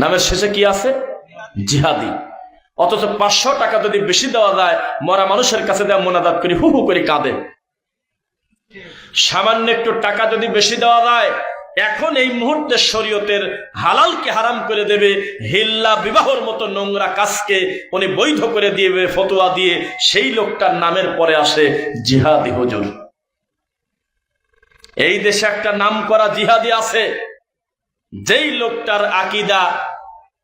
নামের শেষে কি আছে? জিহাদি। অথচ পাঁচশো টাকা যদি বেশি দেওয়া যায়, মরা মানুষের কাছে দেওয়া মোনাজাত করি হু হু করে কাঁদে। সামান্য একটু টাকা যদি বেশি দেওয়া যায়, এখন এই মুহূর্তে শরীয়তের হালালকে হারাম করে দেবে, হিল্লা বিবাহর মতো নোংরা কাজকে উনি বৈধ করে দিবে ফতোয়া দিয়ে সেই লোকটার নামের পরে আসে জিহাদি হুজুর। এই দেশে একটা নাম করা জিহাদি আছে। যেই লোকটার আকিদা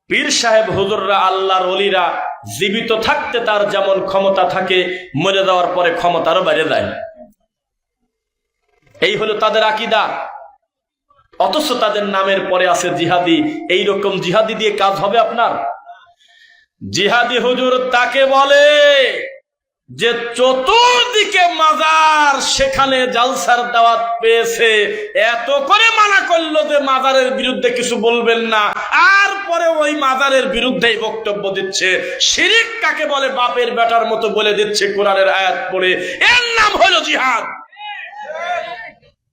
পীর সাহেব হুজুররা, আল্লাহর অলিরা জীবিত থাকতে তার যেমন ক্ষমতা থাকে, মরে যাওয়ার পরে ক্ষমতারও বেড়ে যায়। এই হলো তাদের আকিদা। অথচ তাদের নামের পরে আছে জিহাদি। এই রকম জিহাদি দিয়ে কাজ হবে আপনার? জিহাদি হুজুর তাকে বলে যে চতুর্দিকে মাজার, সেখানে জালসার দাওয়াত পেয়েছে। এত করে মানা করল যে মাজারের বিরুদ্ধে কিছু বলবেন না। আর পরে ওই মাজারের বিরুদ্ধেই বক্তব্য দিচ্ছে। শিরিক কাকে বলে? বাপের বেটার মতো বলে দিচ্ছে কোরআনের আয়াত পড়ে। এর নাম হলো জিহাদ।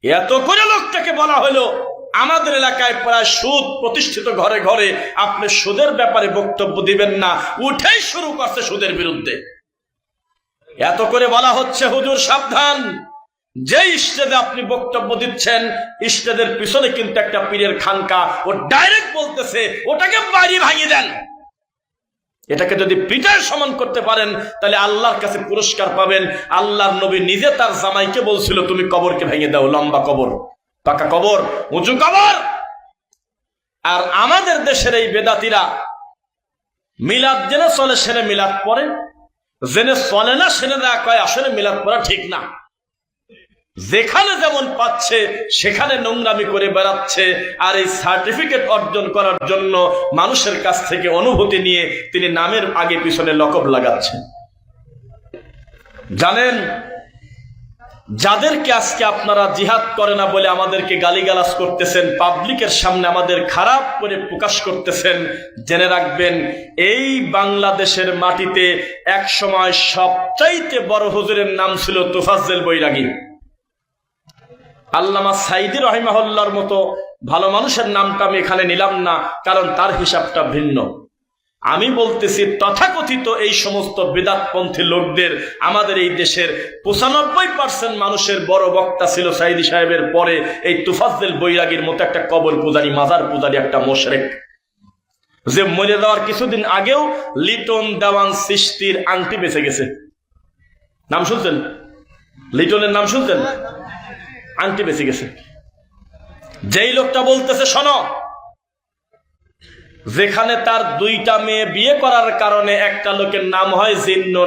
এত করে লোকটাকে বলা হলো, আমাদের এলাকায় প্রায় সুদ প্রতিষ্ঠিত ঘরে ঘরে। আপনি সুদের ব্যাপারে বক্তব্য দিবেন না। উঠেই শুরু করছে সুদের বিরুদ্ধে। এত করে বলা হচ্ছে, হুজুর সাবধান। যে স্টেজে আপনি বক্তব্য দিচ্ছেন স্টেজের পিছনে কিন্তু একটা পীরের খানকা। ও ডাইরেক্ট বলতেছে, ওটাকে বাড়ি ভাঙিয়ে দেন। এটাকে যদি পিটার সমান করতে পারেন, তাহলে আল্লাহর কাছে পুরস্কার পাবেন। আল্লাহর নবী নিজে তার জামাইকে বলছিল, তুমি কবরকে ভেঙে দাও, লম্বা কবর, পাকা কবর, উঁচু কবর। আর আমাদের দেশের এই বেদাতিরা মিলাদ জেনে চলে সেরে মিলাদ পরে জেনে চলে না, সেনে দেয়া কয়, আসলে মিলাদ করা ঠিক না। যেখানে যেমন পাচ্ছে, সেখানে নোংরামি করে বেড়াচ্ছে, আর এই সার্টিফিকেট অর্জন করার জন্য মানুষের কাছ থেকে অনুভূতি নিয়ে তিনি নামের আগে পিছনে লকব লাগাচ্ছেন। জানেন যাদেরকে আজকে আপনারা জিহাদ করে না বলে আমাদেরকে গালিগালাজ করতেছেন, পাবলিকের সামনে আমাদের খারাপ করে প্রকাশ করতেছেন, জেনে রাখবেন, এই বাংলাদেশের মাটিতে এক সময় সবচাইতে বড় হুজুরের নাম ছিল তুফাজ্জেল বৈরাগী। আল্লামা সাইদি রহিমাহুল্লার মতো ভালো মানুষের নামটা আমি এখানে নিলাম না, কারণ তার হিসাবটা ভিন্ন। আমি বলতেছি, তথাকথিত এই সমস্ত বেদাতপন্থী লোকদের, আমাদের এই দেশের পঁচানব্বই পার্সেন্ট মানুষের বড় বক্তা ছিল সাইদি সাহেবের পরে এই তুফাজ্জেল বৈরাগীর মতো একটা কবর পূজারি, মাজার পূজারি একটা মোশরেক। যে মরে যাওয়ার কিছুদিন আগেও লিটন দেওয়ান সৃষ্টির আংটি বেঁচে গেছে। নাম শুনছেন? লিটনের নাম শুনছেন? আংটি বেঁচে গেছে। যেই লোকটা বলতেছে, শোনো যেখানে তার দুইটা মেয়ে বিয়ে করার কারণে একটা লোকের নাম হয় জিন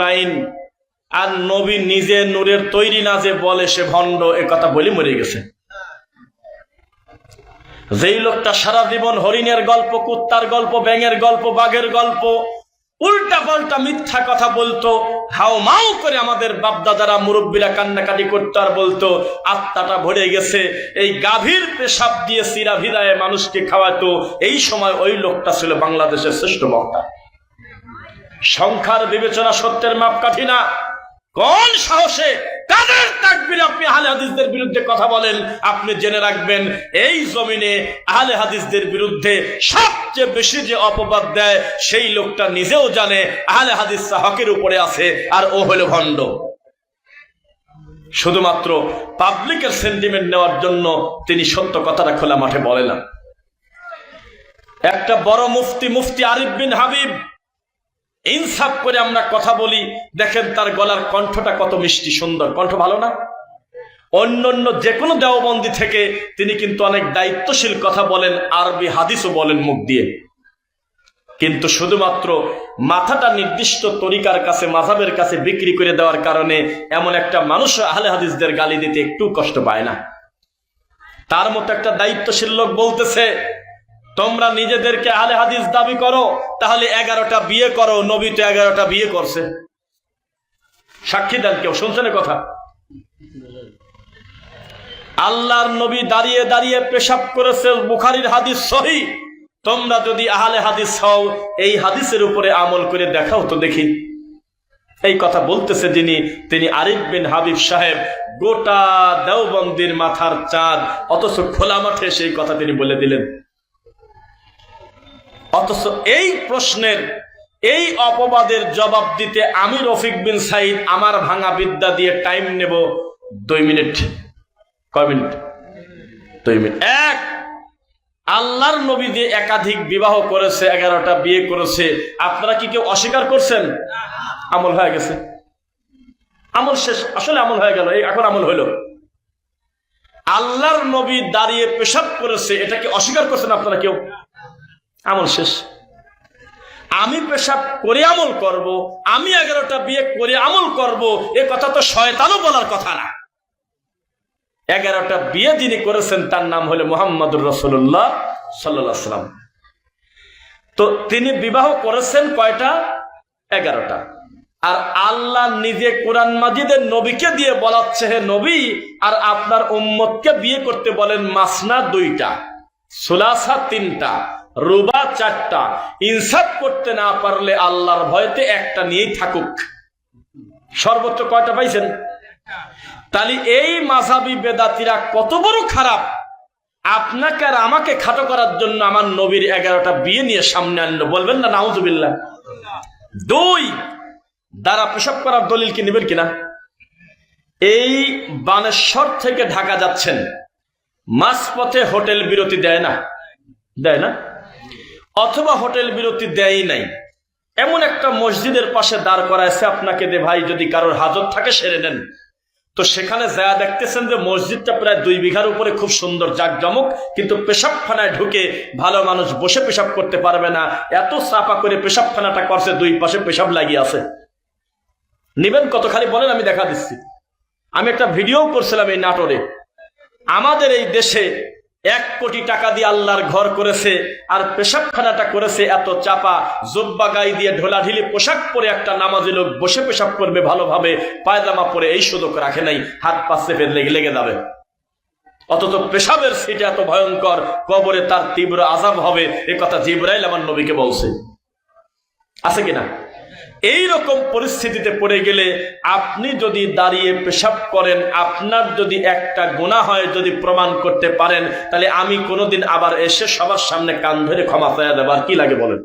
আর নবী নিজে নূরের তৈরি না যে বলে সে ভণ্ড, এ কথা বলি মরে গেছে। যেই লোকটা সারা জীবন হরিণের গল্প, কুত্তার গল্প, ব্যাঙের গল্প, বাঘের গল্প উল্টা পাল্টা মিথ্যা কথা বলতো, হাও মাও করে আমাদের বাপদাদারা মুরব্বীরা কান্নাকাটি করতো আর বলতো, আত্মাটা ভরে গেছে, এই গাভীর পেশাব দিয়ে সিরা ভিদায় মানুষকে খাওয়াতো, এই সময় ওই লোকটা ছিল বাংলাদেশের শ্রেষ্ঠ বক্তা। সংখ্যার বিবেচনা সত্যের মাপকাঠি না, কোন সাহসে কাদের তাকবির আপনি আহলে হাদিসদের বিরুদ্ধে কথা বলেন? আপনি জেনে রাখবেন, এই জমিনে আহলে হাদিসদের বিরুদ্ধে সবচেয়ে বেশি যে অপবাদ দেয়, সেই লোকটা নিজেও জানে আহলে হাদিস হকের উপরে আছে আর ও হলো ভণ্ড। শুধুমাত্র পাবলিকের সেন্টিমেন্ট নেওয়ার জন্য তিনি সত্য কথাটা খোলা মাঠে বলে না। একটা বড় মুফতি মুফতি আরিফ বিন হাবিব ইনসাফ করে আমরা কথা বলি, দেখেন তার গলার কণ্ঠটা কত মিষ্টি সুন্দর। কণ্ঠ ভালো না? অন্য অন্য যে কোনো দেওবন্দি থেকে তিনি কিন্তু অনেক দায়িত্বশীল কথা বলেন, আরবি হাদিসও বলেন মুখ দিয়ে। কিন্তু শুধুমাত্র মাথাটা নির্দিষ্ট তরিকার কাছে, মাঝাবের কাছে বিক্রি করে দেওয়ার কারণে এমন একটা মানুষ আহলে হাদিসদের গালি দিতে একটু কষ্ট পায় না। তার মতো একটা দায়িত্বশীল লোক বলতেছে তোমরা নিজেদেরকে আহলে হাদিস দাবি করো, তাহলে এগারোটা বিয়ে করো, নবী তো এগারোটা বিয়ে করছে। সাক্ষী দেন কেউ, শুনছেন কথা? আল্লাহর নবী দাঁড়িয়ে দাঁড়িয়ে পেশাব করেছে, বুখারির হাদিস সহি। তোমরা যদি আহলে হাদিস হও, এই হাদিসের উপরে আমল করে দেখাও তো দেখি। এই কথা বলতেছে যিনি, তিনি আরিফ বিন হাবিব সাহেব। গোটা দেওবন্দির মাথার চাঁদ, অথচ খোলা মাঠে সেই কথা তিনি বলে দিলেন। অথচ এই প্রশ্নের, এই অপবাদের জবাব দিতে আমি রফিক বিন সাইদ আমার ভাঙা বিদ্যা দিয়ে টাইম নেব দুই মিনিট। কয় মিনিট? দুই মিনিট। এক, আল্লাহর নবী দিয়ে একাধিক বিবাহ করেছে, এগারোটা বিয়ে করেছে, আপনারা কি কেউ অস্বীকার করছেন? আমল হয়ে গেছে। আমল শেষ, আসলে আমল হয়ে গেল এখন আমল হইল আল্লাহর নবী দাঁড়িয়ে পেশাব করেছে, এটা কি অস্বীকার করছেন আপনারা কেউ? আমল শেষ। আমি পেশাব করে আমল করব, আমি এগারোটা বিয়ে করে আমল করব, এ কথা তো শয়তানও বলার কথা না। এগারোটা বিয়ে যিনি করেছেন, তার নাম হলো মোহাম্মদুর রসুল্লাহ সাল্লাহ সাল্লাম তো তিনি বিবাহ করেছেন কয়টা? এগারোটা। আর আল্লাহ নিজে কোরআন মাজিদের নবীকে দিয়ে বলাচ্ছে, হে নবী, আর আপনার উম্মতকে বিয়ে করতে বলেন মাসনা দুইটা, সুলাসা তিনটা। রুবা চারটা। ইনসাফ করতে না পারলে আল্লাহর ভয়তে একটা নিয়েই থাকুক। সর্বোচ্চ কয়টা পাইছেন? তাহলে এই মাঝাবি বেদাতিরা কত বড় খারাপ। আপনাকে আর আমাকে খাটো করার জন্য আমার নবীর এগারোটা বিয়ে নিয়ে সামনে আনলো। বলবেন না, নাউজুবিল্লাহ। দুই, দ্বারা পেশাব করার দলিল কি নেবেন কিনা? এই বানেশ্বর থেকে ঢাকা যাচ্ছেন। মাঝপথে হোটেল বিরতি দেয় না? দেয় না? অথবা হোটেল বিরতি দেয় নাই। এমন একটা মসজিদের পাশে দাঁড় করাইছে আপনাকে দে ভাই, যদি কারোর হাজত থাকে, সেরে নেন। তো সেখানে যা দেখতেছেন যে, মসজিদটা প্রায় দুই বিঘার উপরে খুব সুন্দর জাকজমক, কিন্তু পেশাবখানায় ঢুকে ভালো মানুষ বসে পেশাব করতে পারবে না। এত চাপা করে পেশাবখানাটা করছে, দুই পাশে পেশাব লাগিয়ে আছে। নিবেন কত খালি বলেন, আমি দেখা দিচ্ছি। আমি একটা ভিডিও করছিলাম এই নাটোরে। আমাদের এই দেশে এক কোটি টাকা দিয়ে আল্লাহর ঘর করেছে আর পেশাবখানাটা করেছে এত চাপা, জব্বা গাই দিয়ে ঢোলাঢিলি পোশাক পরে একটা নামাজি লোক বসে পেশাব করবে ভালোভাবে, পায়জামা পরে এই সুযোগ রাখে নাই, হাত পা চেপে লেগে লেগে যাবে। অথচ পেশাবের সিটে এত ভয়ঙ্কর, কবরে তার তীব্র আজাব হবে, এ কথা জিব্রাইল আমার নবীকে বলছে। আছে কিনা এই রকম পরিস্থিতিতে পড়ে গেলে আপনি যদি দাঁড়িয়ে পেশাব করেন, আপনার যদি একটা গুণা হয় যদি প্রমাণ করতে পারেন, তাহলে আমি কোনোদিন আবার এসে সবার সামনে কান ধরে ক্ষমা চাইয়া দেবার কি লাগে বলেন?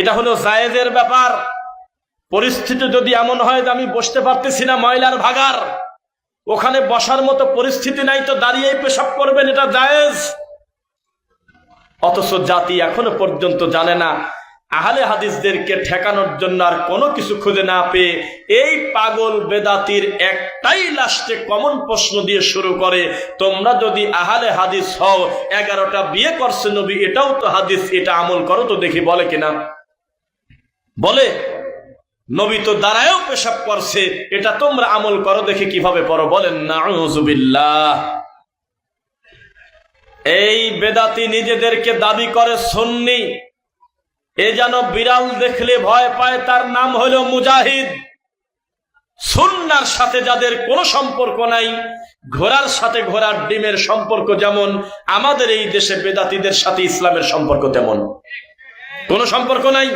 এটা হলো জায়েজের ব্যাপার। পরিস্থিতি যদি এমন হয় যে আমি বসতে পারতেছি না ময়লার ভাগার, ওখানে বসার মতো পরিস্থিতি নাই তো দাঁড়িয়েই পেশাব করবেন, এটা জায়েজ। অথচ জাতি এখনও পর্যন্ত জানে না আহলে হাদিসদেরকে ঠেকানোর জন্য আর কোনো কিছু খুঁজে না পেয়ে এই পাগল বেদাতির একটাই লাস্টে কমন প্রশ্ন দিয়ে শুরু করে, তোমরা যদি আহলে হাদিস হও, এগারোটা বিয়ে করছে নবী, এটাও তো হাদিস, এটা আমল করো তো দেখি বলে কিনা। বলে, নবী তো দাঁড়ায়ও পেশাব করছে, এটা তোমরা আমল করো দেখে কীভাবে পড়ো। বলেন না এই বেদাতি নিজেদেরকে দাবি করে সন্নি এ যেন বিড়াল দেখলে ভয় পায়, তার নাম হলো মুজাহিদ। সুন্নার সাথে যাদের কোনো সম্পর্ক নাই, ঘোড়ার সাথে ঘোড়ার ডিমের সম্পর্ক যেমন, আমাদের এই দেশে বেদাতিদের সাথে ইসলামের সম্পর্ক তেমন। কোনো সম্পর্ক নাই?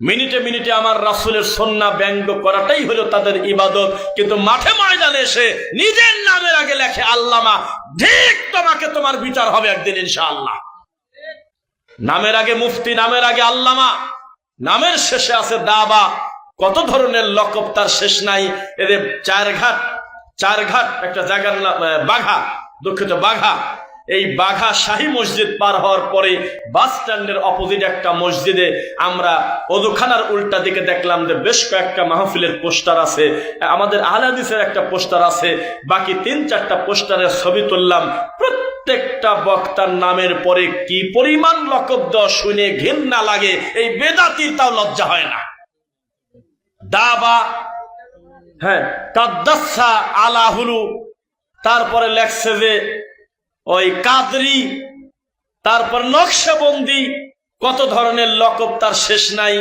মিনিটে মিনিটে আমার রাসুলের সন্না ব্যঙ্গ করাটাই হলো তাদের ইবাদত, কিন্তু মাঠে ময়দানে এসে নিজের নামের আগে লেখে, আল্লামা, ঠিক তোমাকে তোমার বিচার হবে একদিন ইনশাআল্লাহ। নামের আগে মুফতি, নামের আগে আল্লামা। নামের শেষে আছে দাবা। কত ধরনের লকব তার শেষ নাই। এদের চার ঘাট চার ঘাট একটা জায়গার বাঘা, দুঃখিত বাঘা। এই বাঘা শাহী মসজিদ পার হওয়ার পরে বাস স্ট্যান্ডের অপোজিট একটা মসজিদে আমরা ওদুখানার উল্টা দিকে দেখলাম যে বেশ কয়েকটা মাহফিলের পোস্টার আছে। আমাদের আহলাদিসের একটা পোস্টার আছে। বাকি তিন চারটা পোস্টারের ছবি তুললাম। প্রত্যেকটা বক্তার নামের পরে কি পরিমাণ লকব দেওয়া শুনে ঘৃণা লাগে, এই বেদাতির তাও লজ্জা হয় না। দাবা হ্যাঁ কাদ্দাসা আলাহুলু, তারপরে লেখছে যে ওই কাদরি, তারপর নকশাবন্দি, কত ধরনের লকব তার শেষ নাই,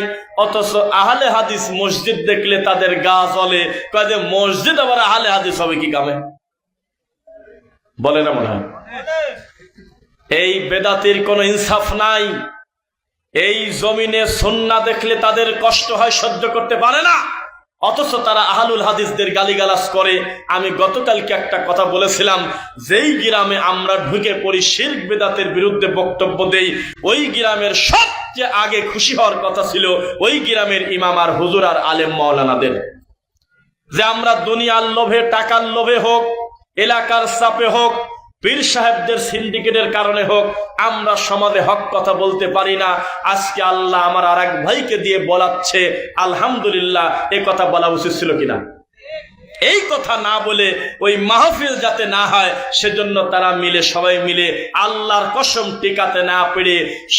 অথচ আহলে হাদিস মসজিদ দেখলে তাদের গা জ্বলে, কয় মসজিদ আবার আহলে হাদিস হবে কি কামে? বলে না মনে হয়? এই বেদাতির কোনো ইনসাফ নাই। এই জমিনে সন্না দেখলে তাদের কষ্ট হয়, সহ্য করতে পারে না। অথচ তারা আহালুল হাদিসদের গালিগালাজ করে। আমি গতকালকে একটা কথা বলেছিলাম, যেই গ্রামে আমরা ঢুকে পড়ি, শির্ক বেদাতের বিরুদ্ধে বক্তব্য দেই, ওই গ্রামের সবচেয়ে আগে খুশি হওয়ার কথা ছিল ওই গ্রামের ইমাম আর হুজুর আর আলেম মাওলানাদের। যে আমরা দুনিয়ার লোভে, টাকার লোভে হোক, এলাকার চাপে হোক পীর সাহেবদের সিন্ডিকেটের কারণে হোক, আমরা সমাজে হক কথা বলতে পারি না। আজকে আল্লাহ আমার আর এক ভাইকে দিয়ে বলাচ্ছে, আলহামদুলিল্লাহ, এ কথা বলা উচিত ছিল কিনা? এই কথা না বলে ওই মাহফিল যাতে না হয়, সেজন্য তারা মিলে, সবাই মিলে আল্লাহর কসম টিকাতে না পেরে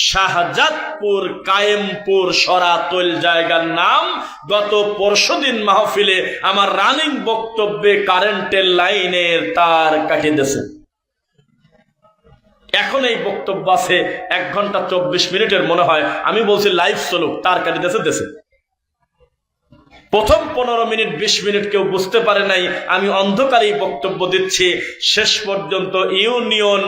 শাহজাদপুর, কায়েমপুর, সরাতল জায়গার নাম গত পরশুদিন মাহফিলে আমার রানিং বক্তব্যে কারেন্টের লাইনের তার কাটিয়ে দিয়েছে। এখন এই বক্তব্য আছে এক ঘণ্টা চব্বিশ মিনিটের, মনে হয়। আমি বলছি লাইভ চলুক, তার কাটিয়ে দেশে দেশে। প্রথম পনেরো মিনিট, বিশ মিনিট কেউ বুঝতে পারে নাই। আমি অন্ধকারেই বক্তব্য দিচ্ছি। শেষ পর্যন্ত ইউনিয়ন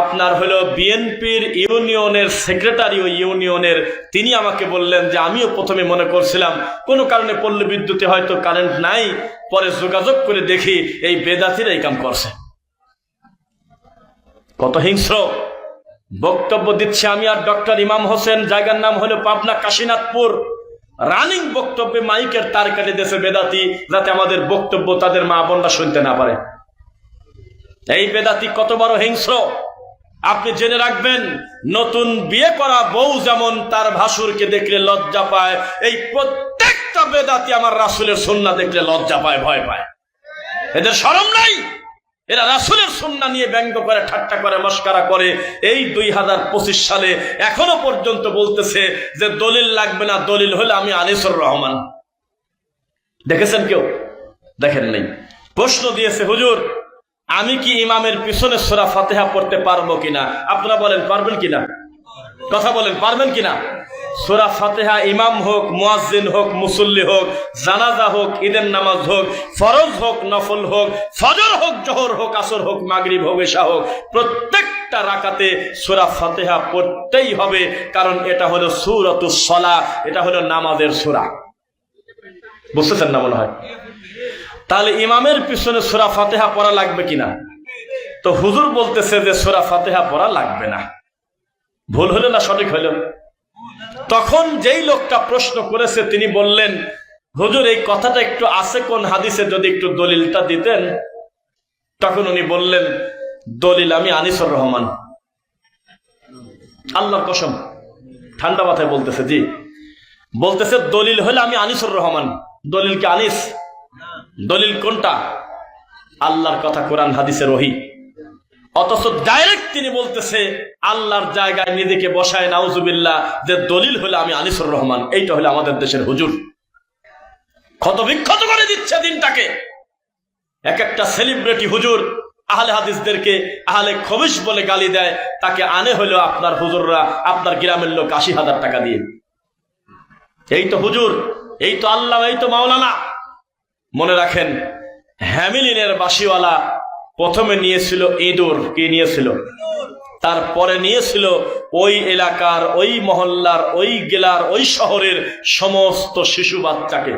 আপনার হলো বিএনপির ইউনিয়নের সেক্রেটারি ও ইউনিয়নের, তিনি আমাকে বললেন যে, আমিও প্রথমে মনে করছিলাম, কোনো কারণে পল্লী বিদ্যুতে হয়তো কারেন্ট নাই, পরে যোগাযোগ করে দেখি এই বেদাতিরা এই কাম করছে। কত হিংস্র। বক্তব্য দিচ্ছে আমি আর ডক্টর ইমাম হোসেন, জায়গার নাম হলো পাবনা কাশীনাথপুর। রানিং বক্তব্যে মাইকের তার কাটে দেশে বেদাতি, যাতে আমাদের বক্তব্য তাদের মা বোনরা শুনতে না পারে। এই বেদাতি কত বড় হিংস্র। আপনি জেনে রাখবেন, নতুন বিয়ে করা বউ যেমন তার ভাসুরকে দেখলে লজ্জা পায়, এই প্রত্যেকটা বেদাতি আমার রাসুলের সন্না দেখলে লজ্জা পায়, ভয় পায়। এদের সরম নাই? এরা রাসুলের সন্না নিয়ে ব্যঙ্গ করে, ঠাট্টা করে, মস্কারা করে। এই দুই হাজার পঁচিশ সালে এখনও পর্যন্ত বলতেছে যে দলিল লাগবে না, দলিল হলে আমি আনিসুর রহমান। দেখেছেন কেউ? দেখেন নাই। প্রশ্ন দিয়েছে, হুজুর, আমি কি ইমামের পিছনে সোরা ফাতেহা পড়তে পারব কিনা? আপনারা বলেন, পারবেন কিনা? কথা বলেন, পারবেন কিনা? সোরা ফাতেহা ইমাম হোক, মুয়াজ্জিন হোক, মুসল্লি হোক, জানাজা হোক, ঈদের নামাজ হোক, ফরজ হোক, নফল হোক, ফজর হোক, জহর হোক, আসর হোক, মাগরিব হোক এশা হোক, প্রত্যেকটা রাকাতে সোরা ফাতেহা পড়তেই হবে, কারণ এটা হলো সলা এটা হলো নামাজের সোরা। বুঝতেছেন না মনে হয়? তাহলে ইমামের পিছনে সোরা ফাতেহা পড়া লাগবে কিনা? তো হুজুর বলতেছে যে সোরা ফাতেহা পড়া লাগবে না। ভুল হলো না সঠিক হলো? তখন যেই লোকটা প্রশ্ন করেছে, তিনি বললেন, হুজুর, এই কথাটা একটু আছে কোন হাদিসে? যদি একটু দলিলটা দিতেন। তখন উনি বললেন, দলিল আমি আনিসুর রহমান। আল্লাহর কসম, ঠান্ডা মাথায় বলতেছে, জি। বলতেছে, দলিল হলে আমি আনিসুর রহমান। দলিল কি আনিস? দলিল কোনটা? আল্লাহর কথা কোরআন হাদিসের ওহি অথচ ডাইরেক্ট তিনি বলতেছে, আল্লাহর জায়গায় নিজেকে বসায়, নাউজুবিল্লাহ, যে দলিল হলে আমি আনিসুর রহমান, এইটা হলে আমাদের দেশের হুজুর। ক্ষত বিক্ষত করে দিচ্ছে দিনটাকে। এক একটা সেলিব্রিটি হুজুর আহলে হাদিসদেরকে আহলে খবিস বলে গালি দেয়, তাকে আনে হলো আপনার হুজুররা, আপনার গ্রামের লোক আশি হাজার টাকা দিয়ে। এই তো হুজুর, এই তো আল্লাহ, এই তো মাওলানা। মনে রাখেন, হ্যামিলিনের বাসিওয়ালা প্রথমে নিয়েছিল ইঁদুর, কি নিয়েছিল? তারপরে নিয়েছিল ওই এলাকার, ওই মহল্লার, ওই গেলার ওই শহরের সমস্ত শিশু বাচ্চাকে।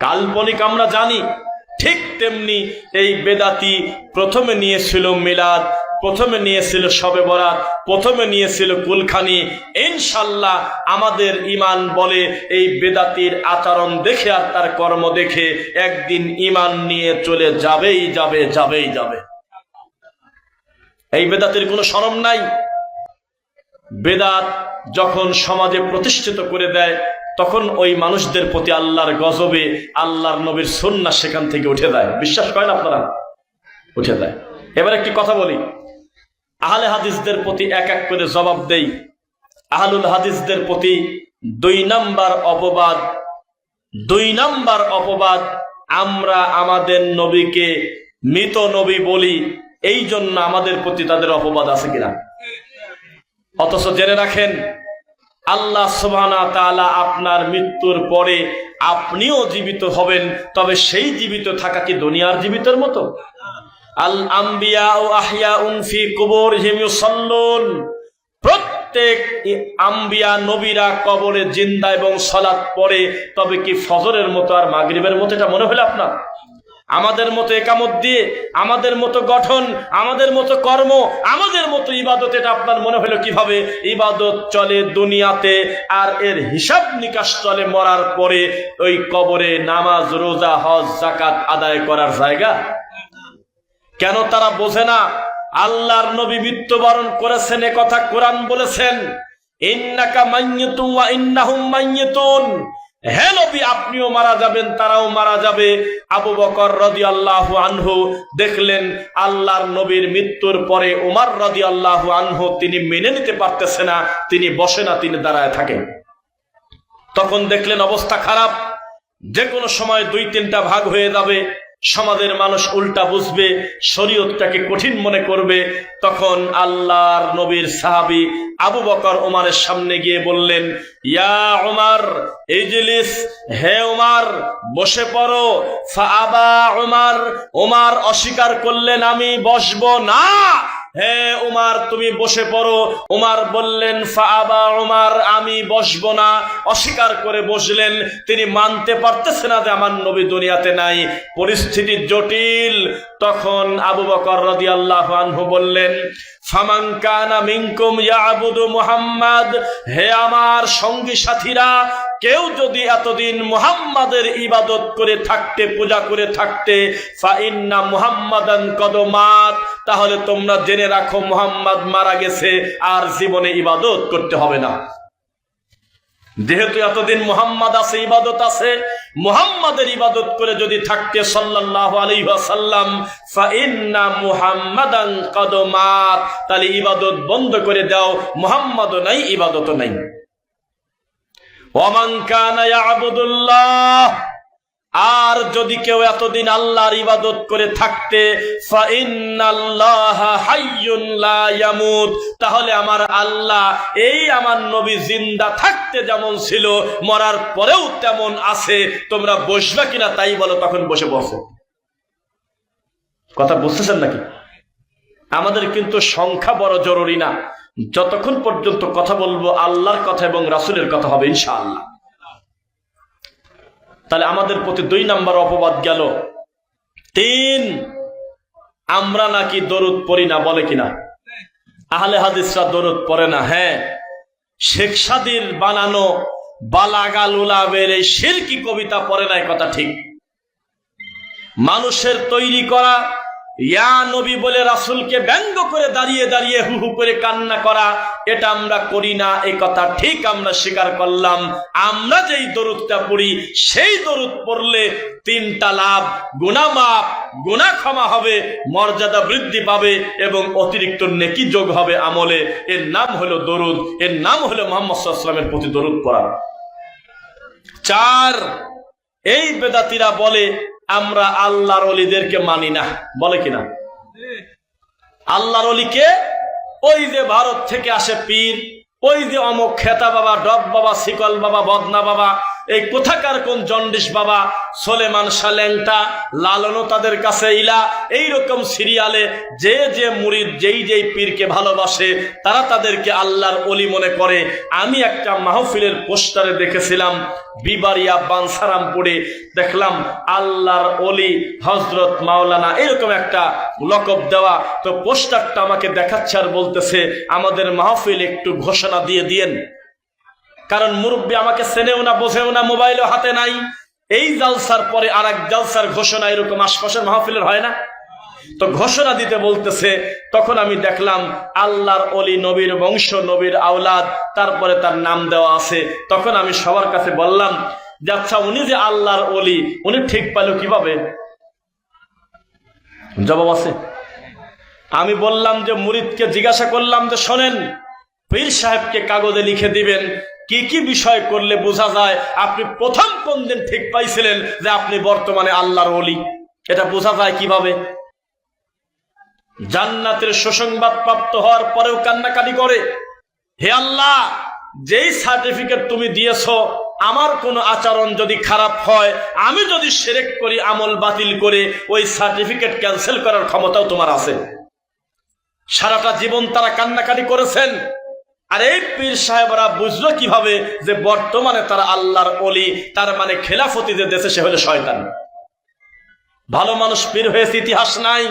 কাল্পনিক আমরা জানি, ঠিক তেমনি এই বেদাতি প্রথমে নিয়েছিল মিলাদ প্রথমে নিয়েছিল শবে বরাত, প্রথমে নিয়েছিল কুলখানি। ইনশাল্লাহ আমাদের ইমান বলে এই বেদাতির আচরণ দেখে আর তার কর্ম দেখে একদিন ইমান নিয়ে চলে যাবেই যাবে যাবেই যাবে। এই বেদাতির কোনো সরম নাই। বেদাত যখন সমাজে প্রতিষ্ঠিত করে দেয়, তখন ওই মানুষদের প্রতি আল্লাহর গজবে, আল্লাহর নবীর সন্না সেখান থেকে উঠে দেয় বিশ্বাস করেন আপনারা? উঠে দেয় এবার একটি কথা বলি। আহলে হাদিসদের প্রতি এক এক করে জবাব দেই। আহলুল হাদিসদের প্রতি দুই নাম্বার অপবাদ, দুই নাম্বার অপবাদ, আমরা আমাদের নবীকে মৃত নবী বলি এই জন্য আমাদের প্রতি তাদের অপবাদ আছে কিনা? অথচ জেনে রাখেন, আল্লাহ তাআলা আপনার মৃত্যুর পরে আপনিও জীবিত হবেন, তবে সেই জীবিত থাকা কি দুনিয়ার জীবিতের মতো? আল আম্বিয়া ও আহিয়া উনফি কুবুরহিম ইউসাল্লুন। প্রত্যেক প্রত্যেক আম্বিয়া নবীরা কবরে জিন্দা এবং সলাৎ পড়ে, তবে কি ফজরের মতো আর মাগরিবের মতো? এটা মনে হলো আপনার? আমাদের মতো একামত দিয়ে, আমাদের মতো গঠন, আমাদের মতো কর্ম, আমাদের মতো ইবাদত, এটা আপনার মনে হলো কীভাবে? ইবাদত চলে দুনিয়াতে, আর এর হিসাব নিকাশ চলে মরার পরে, ওই কবরে নামাজ, রোজা, হজ জাকাত আদায় করার জায়গা? কেন তারা বোঝে না? আল্লাহর নবী মৃত্যুবরণ করেছেন, এ কথা কোরআন বলেছেন। আপনিও মারা যাবেন, তারাও মারা যাবে। বকর রাদিয়াল্লাহু আনহু দেখলেন, আল্লাহর নবীর মৃত্যুর পরে ওমর আনহু তিনি মেনে নিতে পারতেছে না, তিনি বসে না, তিনি দাঁড়ায় থাকেন। তখন দেখলেন অবস্থা খারাপ। যে কোনো সময় দুই তিনটা ভাগ হয়ে যাবে। সমাজের মানুষ উল্টা বুঝবে, শরীয়তটাকে কঠিন মনে করবে। তখন আল্লাহর নবীর সাহাবি আবু বকর ওমারের সামনে গিয়ে বললেন, ইয়া ওমার, ইজলিস, হে ওমার, বসে পড়ো। ফাআবা ওমার ওমার অস্বীকার করলেন আমি, বসবো না। হে উমার, তুমি বসে পড়ো। উমার বললেন, ফাআবা উমার, আমি বসবো না। অস্বীকার করে বসলেন। তিনি মানতে পারতেছে না যে আমার নবী দুনিয়াতে নাই। পরিস্থিতি জটিল। তখন আবু বকর রাদিয়াল্লাহু আনহু বললেন, ফামান কানা মিনকুম ইয়াবুদু মুহাম্মাদ। হে আমার সঙ্গী সাথীরা কেউ যদি এতদিন মুহাম্মাদের ইবাদত করে থাকতে, পূজা করে থাকতে তাহলে তোমরা জেনে রাখো মুহাম্মদ মারা গেছে, আর জীবনে ইবাদত করতে হবে না। যেহেতু এতদিন মুহাম্মদ আছে, ইবাদত আছে, মুহাম্মাদের ইবাদত করে যদি থাকতে সাল্লাল্লাহু আলাইহি ওয়াসাল্লাম, ফাইন্না মুহাম্মাদান কদমাত, তাহলে ইবাদত বন্ধ করে দাও, মুহাম্মাদও নাই, ইবাদতও নাই। আর যদি কেউ এতদিন আল্লাহর ইবাদত করে থাকতে তাহলে আমার আল্লাহ এই আমার নবী জিন্দা থাকতে যেমন ছিল, মরার পরেও তেমন আছে, তোমরা বসবে কিনা তাই বলো, তখন বসে বসো। কথা বুঝতেছেন নাকি? আমাদের কিন্তু সংখ্যা বড় জরুরি না। যতক্ষণ পর্যন্ত কথা বলব, আল্লাহর কথা এবং রাসূলের কথা হবে ইনশাআল্লাহ। তাহলে আমাদের প্রতি দুই নাম্বার অপবাদ গেল। তিন, আমরা নাকি দরুদ পড়ি না, বলে কিনা? আহলে হাদিসরা দরুদ পড়ে না হ্যাঁ। শেখ সাদির বানানো বালাগাল উলাবের এই শিরকি কবিতা পড়ে না কথা ঠিক। মানুষের তৈরি করা ইয়া নবী বলে রাসূলকে ব্যঙ্গ করে দাঁড়িয়ে দাঁড়িয়ে হু হু করে কান্না করা, এটা আমরা করি না, এই কথা ঠিক আমরা স্বীকার করলাম। আমরা যেই দরুদটা পড়ি, সেই দরুদ পড়লে তিনটা লাভ গুনাহ মাপ গুনাহ ক্ষমা হবে, মর্যাদা বৃদ্ধি পাবে এবং অতিরিক্ত নেকি যোগ হবে আমলে। এর নাম হলো দরুদ, এর নাম হলো মোহাম্মদ সাল্লামের প্রতি দরুদ পড়া। চার, এই বেদাতিরা বলে আমরা আল্লাহর অলিদেরকে মানি না। বলে কিনা? আল্লাহর অলিকে? ওই যে ভারত থেকে আসে পীর, ওই যে অমক খেতা বাবা, ডব বাবা, শিকল বাবা, বদনা বাবা এই কোথাকার কোন জন্ডিস বাবা? সোলেমান সালেংটা লালনও তাদের কাছে ইলা। এই রকম সিরিয়ালে যে যে মুরিদ, যেই যেই পীরকে ভালোবাসে, তারা তাদেরকে আল্লাহর অলি মনে করে। আমি একটা মাহফিলের পোস্টারে দেখেছিলাম, বিবারিয়া বানসারামপুরে। দেখলাম আল্লাহর অলি হজরত মাওলানা, এরকম একটা লকব দেওয়া। তো পোস্টারটা আমাকে দেখাচ্ছে আর বলতেছে, আমাদের মাহফিল একটু ঘোষণা দিয়ে দিয়েন। কারণ মুরব্বী আমাকে চেনেও না, বোঝেও না, মোবাইলও হাতে নাই। এই জালসার পরে আর এক জালসার ঘোষণা এরকম আশপাশের মাহফিলের হয় না? তো ঘোষণা দিতে বলতেছে, তখন আমি দেখলাম আল্লাহর অলি, নবীর বংশ, নবীর আওলাদ, তারপরে তার নাম দেওয়া আছে। তখন আমি সবার কাছে বললাম যে আচ্ছা উনি যে আল্লাহর অলি, উনি ঠিক পাইল কীভাবে? জবাব আছে। আমি বললাম যে, মুরিদকে জিজ্ঞাসা করলাম যে, শোনেন, পীর সাহেবকে কাগজে লিখে দিবেন কি কি বিষয় করলে বোঝা যায়? আপনি প্রথম কোন দিন ঠিক পাইছিলেন যে আপনি বর্তমানে আল্লাহর অলি এটা বোঝা যায় কীভাবে? জান্নাতের সুসংবাদ প্রাপ্ত হওয়ার পরেও কান্নাকাটি করে। হে আল্লাহ, যেই সার্টিফিকেট তুমি দিয়েছ, আমার কোনো আচরণ যদি খারাপ হয়, আমি যদি সেরেক করি, আমল বাতিল করে, ওই সার্টিফিকেট ক্যান্সেল করার ক্ষমতাও তোমার আছে। সারাটা জীবন তারা কান্নাকাটি করেছেন। আর এই পীর সাহেবরা বুঝলো কীভাবে যে বর্তমানে তারা আল্লাহর অলি তার মানে খেলাফতি যে দেশে, সে হলো শয়তান। ভালো মানুষ পীর হয়েছে, ইতিহাস নাই।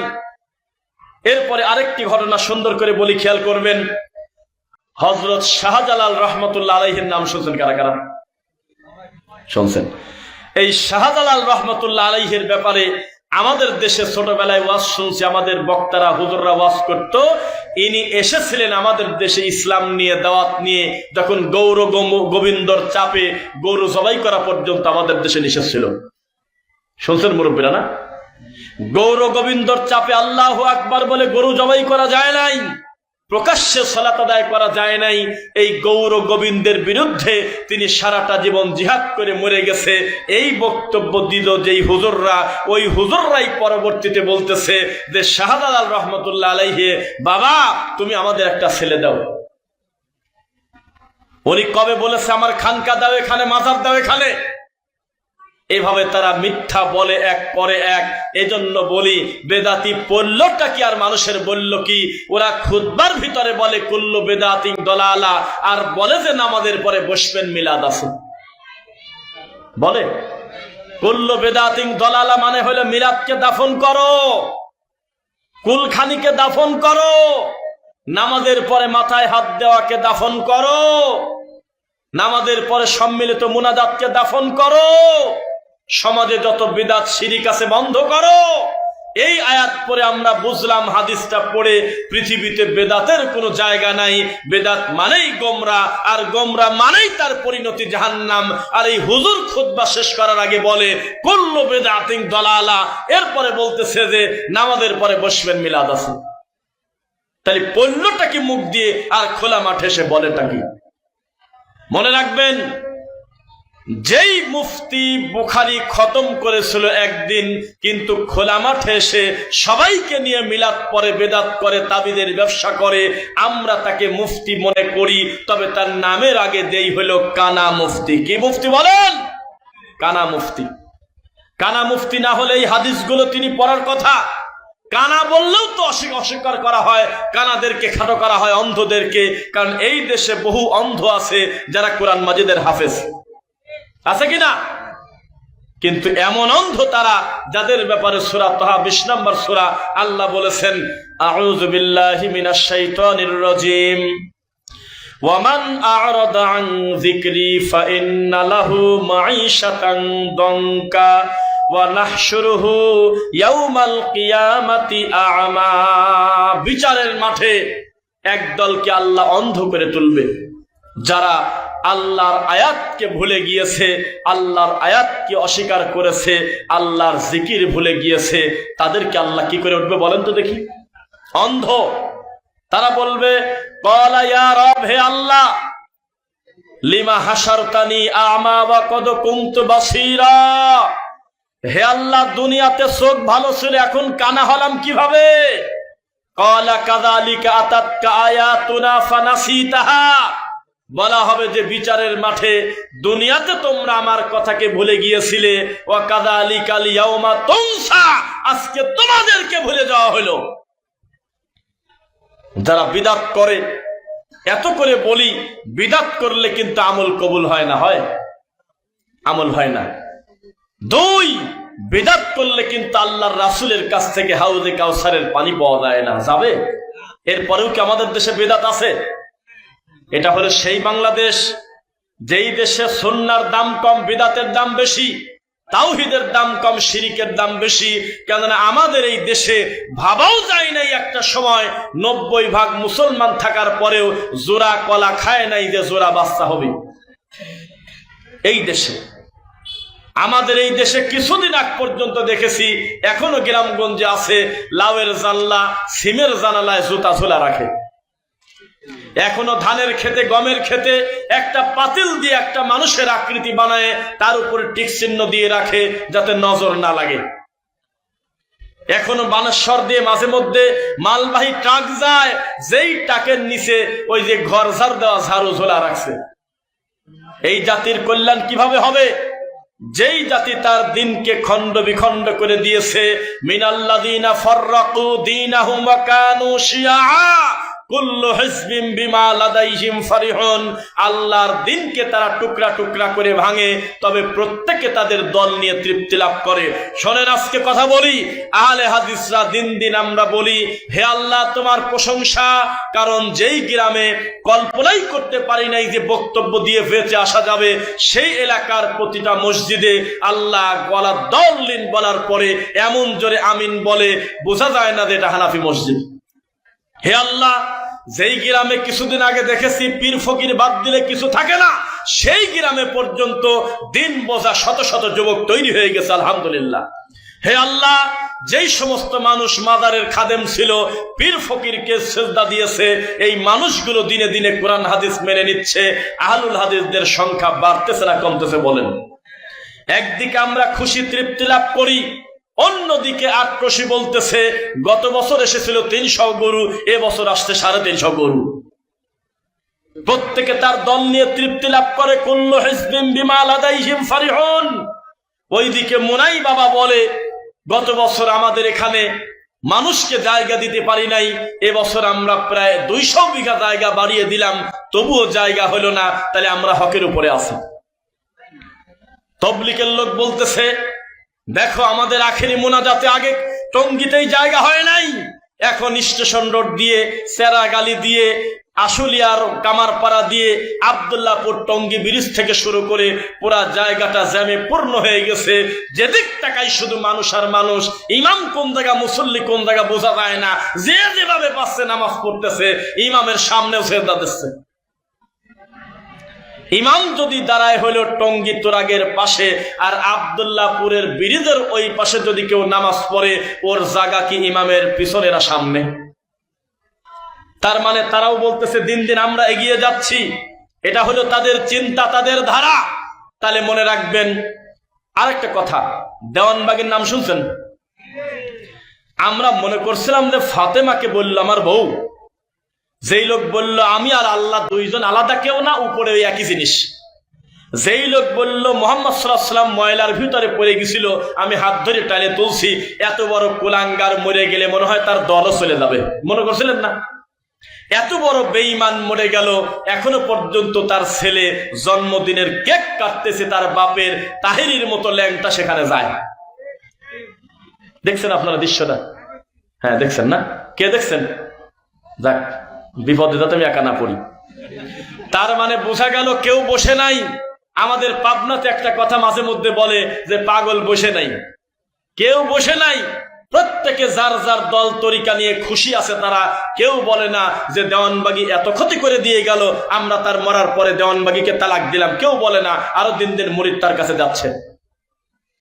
এরপরে আরেকটি ঘটনা সুন্দর করে বলি, খেয়াল করবেন। হজরত শাহজালাল রহমতুল্লাহ আলাইহির নাম শুনছেন কারা কারা? শুনছেন। এই শাহজালাল রহমতুল্লাহ আলাইহির ব্যাপারে আমাদের দেশে ছোটবেলায় ওয়াজ শুনছি, আমাদের বক্তারা, হুজুররা ওয়াজ করত। ইনি এসেছিলেন আমাদের দেশে ইসলাম নিয়ে, দাওয়াত নিয়ে, যখন গৌর গোবিন্দর চাপে গরু জবাই করা পর্যন্ত আমাদের দেশে নিষেধ ছিল। শুনছেন মুরব্বীরা না? গৌর গোবিন্দর চাপে আল্লাহ আকবার বলে গরু জবাই করা যায় নাই। প্রকাশ্যে সলাত আদায় করা যায় নাই। এই গৌর গোবিন্দের বিরুদ্ধে তিনি সারাটা জীবন জিহাদ করে মরে গেছে। এই বক্তব্য দিল যেই হুজুররা। ওই হুজুররাই পরবর্তীতে বলতেছে যে শাহদাল রহমতুল্লাহ আলাইহে, বাবা, তুমি আমাদের একটা ছেলে দাও। উনি কবে বলেছে, আমার খানকা দাও এখানে, মাজার দাও এখানে? এভাবে তারা মিথ্যা বলে এক পরে এক। এজন্য বলি, বেদাতি পড়লটা কি? আর মানুষের বলল কি? ওরা খুদবার ভিতরে বলে, কুল্লু বেদাতি দলালা। আর বলে যে নামাজের পরে বসবেন মিলাদ আছে। বলে, কুল্লু বেদাতি দলালা মানে হলো মিলাদকে দাফন করো। কুলখানিকে দাফন করো। নামাজের পরে মাথায় হাত দেওয়াকে দাফন করো। নামাজের পরে সম্মিলিত মুনাজাতকে দাফন করো। সমাজে যত বেদাত শিরিক আছে, বন্ধ করো। এই আয়াত পরে আমরা বুঝলাম, হাদিসটা পড়ে পৃথিবীতে বেদাতের কোনো জায়গা নাই। বেদাত মানেই গোমরা, আর গোমরা মানেই তার পরিণতি জাহান্নাম। আর এই হুজুর খুতবা শেষ করার আগে বলে, কুল্লু বেদাতিং দলালা। এরপরে বলতেছে যে, নামাজের পরে বসবেন, মিলাদ আছে। তাহলে পণ্যটা কি মুখ দিয়ে আর খোলা মাঠে এসে বলেটা কি? মনে রাখবেন যেই মুফতি বুখারি খতম করেছিল একদিন, কিন্তু খোলা মাঠে এসে সবাইকে নিয়ে মিলাদ পরে বেদাত করে, তাবিদের ব্যবসা করে, আমরা তাকে মুফতি মনে করি, তবে তার নামের আগে দেই হলো কানা মুফতি। কি মুফতি বলেন? কানা মুফতি। কানা মুফতি না হলে এই হাদিসগুলো তিনি পড়ার কথা। কানা বললেও তো অস্বী- অস্বীকার করা হয়, কানাদেরকে খাটো করা হয়, অন্ধদেরকে, কারণ এই দেশে বহু অন্ধ আছে যারা কোরআন মাজিদের হাফেজ। আছে কিনা কিন্তু এমন অন্ধ তারা যাদের ব্যাপারে সুরা তাহা বিশ নম্বর সুরা আল্লাহ বলেছেন আউযু বিল্লাহি মিনাশ শাইতানির রাজিম ومن أعرض عن ذكري فإن له معيشة ضنكا ونحشره يوم القيامة أعمى বিচারের মাঠে একদলকে আল্লাহ অন্ধ করে তুলবে যারা আল্লাহর আয়াতকে ভুলে গিয়েছে, আল্লাহর আয়াতকে অস্বীকার করেছে, আল্লাহর জিকির ভুলে গিয়েছে, তাদেরকে আল্লাহ কি করে উঠবে বলেন তো দেখি। অন্ধ। তারা বলবে হে আল্লাহ, লিমা কদ কুন্ত বাসিরা। হে আল্লাহ, দুনিয়াতে চোখ ভালো ছিল, এখন কানা হলাম কীভাবে? কলা কাদালিকা আতাতকা আয়াতুনা ফানাসিতাহা। বলা হবে যে বিচারের মাঠে দুনিয়াতে তোমরা আমার কথাকে ভুলে গিয়েছিলে। ও কাদা আলী ইয়াউমা তুনসা, আজকে তোমাদেরকে ভুলে যাওয়া হলো। যারা বিদাত করে, এত করে বলি, বিদাত করলে কিন্তু আমল কবুল হয় না, হয়? আমল হয় না। দুই, বেদাত করলে কিন্তু আল্লাহর রাসুলের কাছ থেকে হাউজে কাউসারের পানি পাওয়া যায় না, যাবে? এরপরেও কি আমাদের দেশে বেদাত আছে? এটা হলো সেই বাংলাদেশ, যেই দেশে সন্ন্যার দাম কম, বিদাতের দাম বেশি, তাওহিদের দাম কম, শিরিকের দাম বেশি। কেননা আমাদের এই দেশে ভাবাও যায় নাই একটা সময় নব্বই ভাগ মুসলমান থাকার পরেও জোড়া কলা খায় নাই যে জোড়া বাচ্চা হবে। এই দেশে, আমাদের এই দেশে কিছুদিন আগ পর্যন্ত দেখেছি, এখনও গ্রামগঞ্জে আছে, লাউয়ের জানলা, সিমের জানালায় জুতা ঝোলা রাখে। এখনও ধানের খেতে, গমের খেতে একটা পাতিল দিয়ে একটা মানুষের আকৃতি বানায়, তার উপরে টিক চিহ্ন দিয়ে রাখে যাতে নজর না লাগে। এখনও বানেশ্বর দিয়ে মাঝে মধ্যে মালবাহী ট্রাক যায়, যেই ট্রাকের নিচে ওই যে ঘর ঝাড় দেওয়া, ঝাড়ু ঝোলা রাখছে। এই জাতির কল্যাণ কীভাবে হবে? যেই জাতি তার দিনকে খণ্ড বিখণ্ড করে দিয়েছে মিনাল্লাদিনা ফররাকু শিয়া। কুল্লু হিজবিম বিমা লাদাইহিম ফারিহুন। আল্লাহর দিনকে তারা টুকরা টুকরা করে ভাঙে, তবে প্রত্যেকে তাদের দল নিয়ে তৃপ্তি লাভ করে। শোনেন আজকে কথা বলি, আহলে হাদিসরা দিন দিন আমরা বলি, হে আল্লাহ তোমার প্রশংসা, কারণ যেই গ্রামে কল্পনাই করতে পারি নাই যে বক্তব্য দিয়ে বেঁচে আসা যাবে, সেই এলাকার প্রতিটা মসজিদে আল্লাহ গলা দলিন বলার পরে এমন জোরে আমিন বলে, বোঝা যায় না যে এটা হানাফি মসজিদ। হে আল্লাহ, যেই গ্রামে কিছুদিন আগে দেখেছি পীর ফকির বাদ দিলে কিছু থাকে না, সেই গ্রামে পর্যন্ত দিন বোঝা শত শত যুবক তৈরি হয়ে গেছে, আলহামদুলিল্লাহ। হে আল্লাহ, যেই সমস্ত মানুষ মাদারের খাদেম ছিল, পীর ফকিরকে সেজদা দিয়েছে, এই মানুষগুলো দিনে দিনে কোরআন হাদিস মেনে নিচ্ছে, আহলুল হাদিসদের সংখ্যা বাড়তেছে না, কমতেছে বলেন। একদিকে আমরা খুশি, তৃপ্তি লাভ করি অন্যদিকে আক্রোশী বলতেছে, গত বছর এসেছিল তিনশো গরু এবছর আসছে সাড়ে তিনশো গরু। প্রত্যেকে তার দল নিয়ে তৃপ্তি লাভ করে বিমাল ওইদিকে মুনাই বাবা বলে, গত বছর আমাদের এখানে মানুষকে জায়গা দিতে পারি নাই এবছর আমরা প্রায় দুইশো বিঘা জায়গা বাড়িয়ে দিলাম, তবুও জায়গা হলো না, তাহলে আমরা হকের উপরে আছি। তবলিকের লোক বলতেছে দেখো আমাদের আখেরি মোনাজাতে আগে টঙ্গিতেই জায়গা হয় নাই। এখন স্টেশন রোড দিয়ে, সেরা গালি দিয়ে, আশুলিয়ার কামারপাড়া দিয়ে, আবদুল্লাপুর টঙ্গি ব্রিজ থেকে শুরু করে পুরা জায়গাটা জ্যামে পূর্ণ হয়ে গেছে। যেদিক টাকাই শুধু মানুষ আর মানুষ। ইমাম কোন জায়গা, মুসল্লি কোন জায়গা বোঝা যায় না। যে যেভাবে পাচ্ছে নামাজ পড়তেছে, ইমামের সামনেও সেদা দিচ্ছে। ইমাম যদি দাঁড়ায় হইল টঙ্গি তোরাগের পাশে, আর আবদুল্লাপুরের বিরিদের ওই পাশে যদি কেউ নামাজ পড়ে, ওর জায়গা কি ইমামের পিছনে না সামনে? তার মানে তারাও বলতেছে, দিন দিন আমরা এগিয়ে যাচ্ছি। এটা হলো তাদের চিন্তা, তাদের ধারা। তাহলে মনে রাখবেন আর একটা কথা, দেওয়ানবাগের নাম শুনছেন? আমরা মনে করছিলাম যে ফাতেমাকে বলল, আমার বউ। যেই লোক বলল, আমি আর আল্লাহ দুইজন আলাদা কেউ না? উপরে ওই একই জিনিস। যেই লোক বলল, মোহাম্মদ সাল্লাম ময়লার ভিতরে পড়ে গেছিল, আমি হাত ধরে টালে তুলছি, এত বড় কুলাঙ্গার মরে গেলে মনে হয় তার দলও চলে যাবে। মনে করছিলেন না? এত বড় বেইমান মরে গেল, এখনও পর্যন্ত তার ছেলে জন্মদিনের কেক কাটতেছে, তার বাপের তাহিরির মতো ল্যাংটা সেখানে যায়। দেখছেন আপনারা দৃশ্যটা? হ্যাঁ দেখছেন না? কে দেখছেন? যাক। বিপদে যাতে আমি একা না পড়ি। তার মানে বোঝা গেল কেউ বসে নাই। আমাদের পাবনাতে একটা কথা মাঝে মধ্যে বলে যে পাগল বসে নাই। কেউ বসে নাই। প্রত্যেকে যার যার দল তরিকা নিয়ে খুশি আছে তারা কেউ বলে না যে দেওয়ানবাগি এত ক্ষতি করে দিয়ে গেল, আমরা তার মরার পরে দেওয়ানবাগিকে তালাক দিলাম। কেউ বলে না, আরও দিন দিন মরিদ তার কাছে যাচ্ছে।